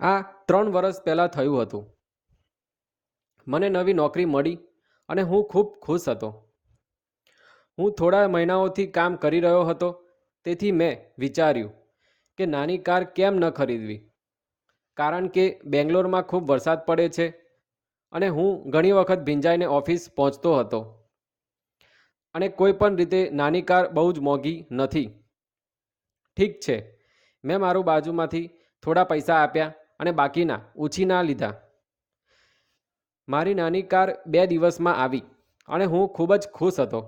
આ ત્રણ વર્ષ પહેલાં થયું હતું. મને નવી નોકરી મળી અને હું ખૂબ ખુશ હતો. હું થોડા મહિનાઓથી કામ કરી રહ્યો હતો, તેથી મેં વિચાર્યું કે નાની કાર કેમ ન ખરીદવી? કારણ કે બેંગ્લોરમાં ખૂબ વરસાદ પડે છે અને હું ઘણી વખત ભીંજાઈને ઓફિસ પહોંચતો હતો. અને કોઈ પણ રીતે નાની કાર બહુ જ મોંઘી નથી. ઠીક છે, મેં મારું બાજુમાંથી થોડા પૈસા આપ્યા અને બાકીના ઉછીના લીધા. મારી નાની કાર બે દિવસમાં આવી અને હું ખૂબ જ ખુશ હતો.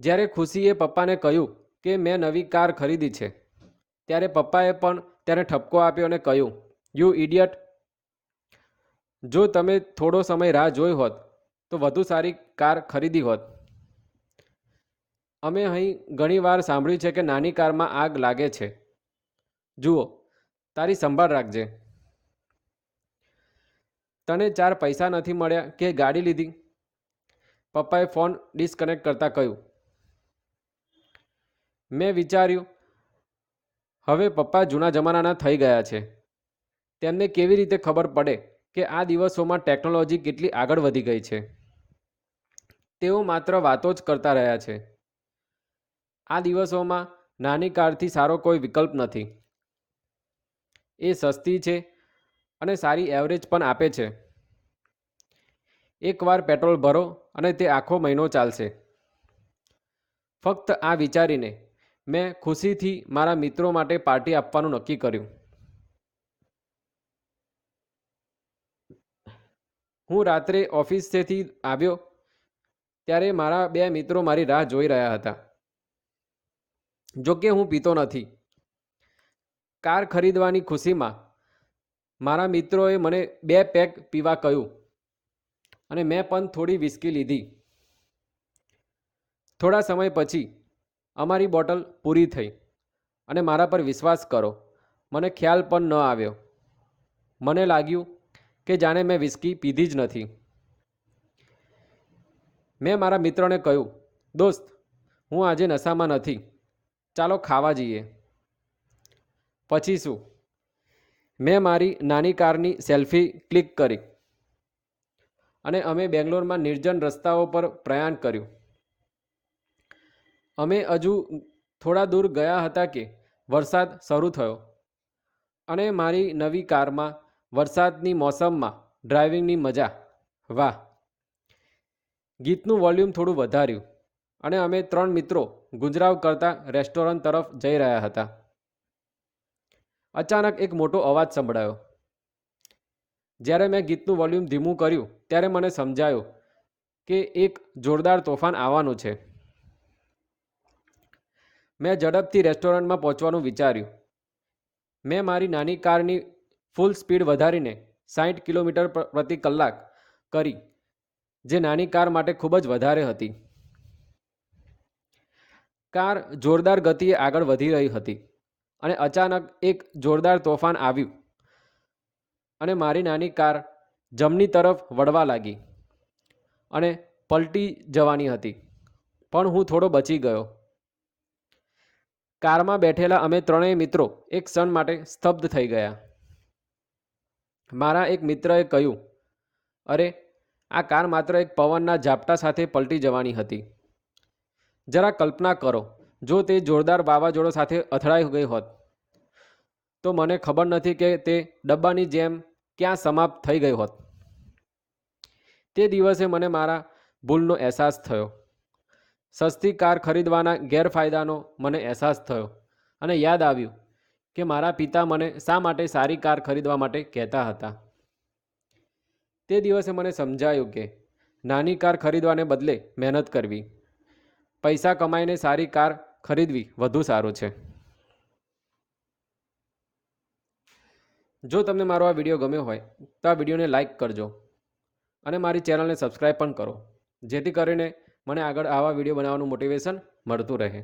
જ્યારે ખુશીએ પપ્પાને કહ્યું કે મેં નવી કાર ખરીદી છે, ત્યારે પપ્પાએ પણ તેને ઠપકો આપ્યો અને કહ્યું યુ ઇડિયટ જો તમે થોડો સમય રાહ જોઈ હોત, તો વધુ સારી કાર ખરીદી હોત. અમે અહીં ઘણીવાર સાંભળ્યું છે કે નાની કારમાં આગ લાગે છે. જુઓ તારી સંભાળ રાખજે. તને ચાર પૈસા નથી મળ્યા કે ગાડી લીધી? પપ્પાએ ફોન ડિસ્કનેક્ટ કરતાં કહ્યું. મેં વિચાર્યું, હવે પપ્પા જૂના જમાનાના થઈ ગયા છે. તેમને કેવી રીતે ખબર પડે કે આ દિવસોમાં ટેકનોલોજી કેટલી આગળ વધી ગઈ છે? તેઓ માત્ર વાતો જ કરતા રહ્યા છે. આ દિવસોમાં નાની કારથી સારો કોઈ વિકલ્પ નથી. એ સસ્તી છે અને સારી એવરેજ પણ આપે છે. એકવાર પેટ્રોલ ભરો અને તે આખો મહિનો ચાલશે. ફક્ત આ વિચારીને મેં ખુશીથી મારા મિત્રો માટે પાર્ટી આપવાનું નક્કી કર્યું. હું રાત્રે ઓફિસેથી આવ્યો ત્યારે મારા બે મિત્રો મારી રાહ જોઈ રહ્યા હતા. જોકે હું પીતો નથી. કાર ખરીદવાની ખુશીમાં મારા મિત્રોએ મને બે પેક પીવા કહ્યું અને મેં પણ થોડી વિસ્કી લીધી. થોડા સમય પછી અમારી બોટલ પૂરી થઈ અને મારા પર વિશ્વાસ કરો, મને ખ્યાલ પણ ન આવ્યો. મને લાગ્યું કે જાણે મેં વિસ્કી પીધી જ નથી. મેં મારા મિત્રને કહ્યું, દોસ્ત, હું આજે નશામાં નથી. ચાલો ખાવા જઈએ. પછી શું? મેં મારી નાની કારની સેલ્ફી ક્લિક કરી અને અમે બેંગ્લોરમાં નિર્જન રસ્તાઓ પર પ્રયાણ કર્યું. અમે હજુ થોડા દૂર ગયા હતા કે વરસાદ શરૂ થયો અને મારી નવી કારમાં વરસાદની મોસમમાં ડ્રાઇવિંગની મજા. વાહ! ગીતનું વોલ્યુમ થોડું વધાર્યું અને અમે ત્રણ મિત્રો ગુંજરાવ કરતા રેસ્ટોરન્ટ તરફ જઈ રહ્યા હતા. અચાનક એક મોટો અવાજ સંભળાયો. જ્યારે મેં ગીતનું વોલ્યુમ ધીમું કર્યું, ત્યારે મને સમજાયું કે એક જોરદાર તોફાન આવવાનું છે. મેં ઝડપથી રેસ્ટોરન્ટમાં પહોંચવાનું વિચાર્યું. મેં મારી નાની કારની ફૂલ સ્પીડ વધારીને સાઠ કિલોમીટર પ્રતિ કલાક કરી, જે નાની કાર માટે ખૂબ જ વધારે હતી. કાર જોરદાર ગતિએ આગળ વધી રહી હતી. અને અચાનક એક જોરદાર તોફાન આવ્યું અને મારી નાની કાર જમણી તરફ વળવા લાગી અને પલટી જવાની હતી. પણ હું થોડો બચી ગયો. કારમાં બેઠેલા અમે ત્રણેય મિત્રો એક ક્ષણ માટે સ્તબ્ધ થઈ ગયા. મારા એક મિત્રએ કહ્યું, અરે, આ કાર માત્ર એક પવનના ઝાપટા સાથે પલટી જવાની હતી. જરા કલ્પના કરો. જો તે જોરદાર વાવાઝોડા સાથે અથડાઈ ગઈ હોત, તો મને ખબર નથી કે તે ડબ્બાની જેમ ક્યાં સમાપ્ત થઈ ગઈ હોત. તે દિવસે મને મારા ભૂલનો અહેસાસ થયો. સસ્તી કાર ખરીદવાના ગેરફાયદાનો મને અહેસાસ થયો અને યાદ આવ્યું કે મારા પિતા મને શા માટે સારી કાર ખરીદવા માટે કહેતા હતા. તે દિવસે મને સમજાયું કે નાની કાર ખરીદવાને બદલે મહેનત કરવી, પૈસા કમાઈને સારી કાર ખરીદવી વધુ સારું છે. જો તમને મારો આ વીડિયો ગમ્યો હોય, તો આ વિડીયોને લાઇક કરજો અને મારી ચેનલને સબસ્ક્રાઈબ પણ કરો, જેથી કરીને મને આગળ આવા વીડિયો બનાવવાનું મોટિવેશન મળતું રહે.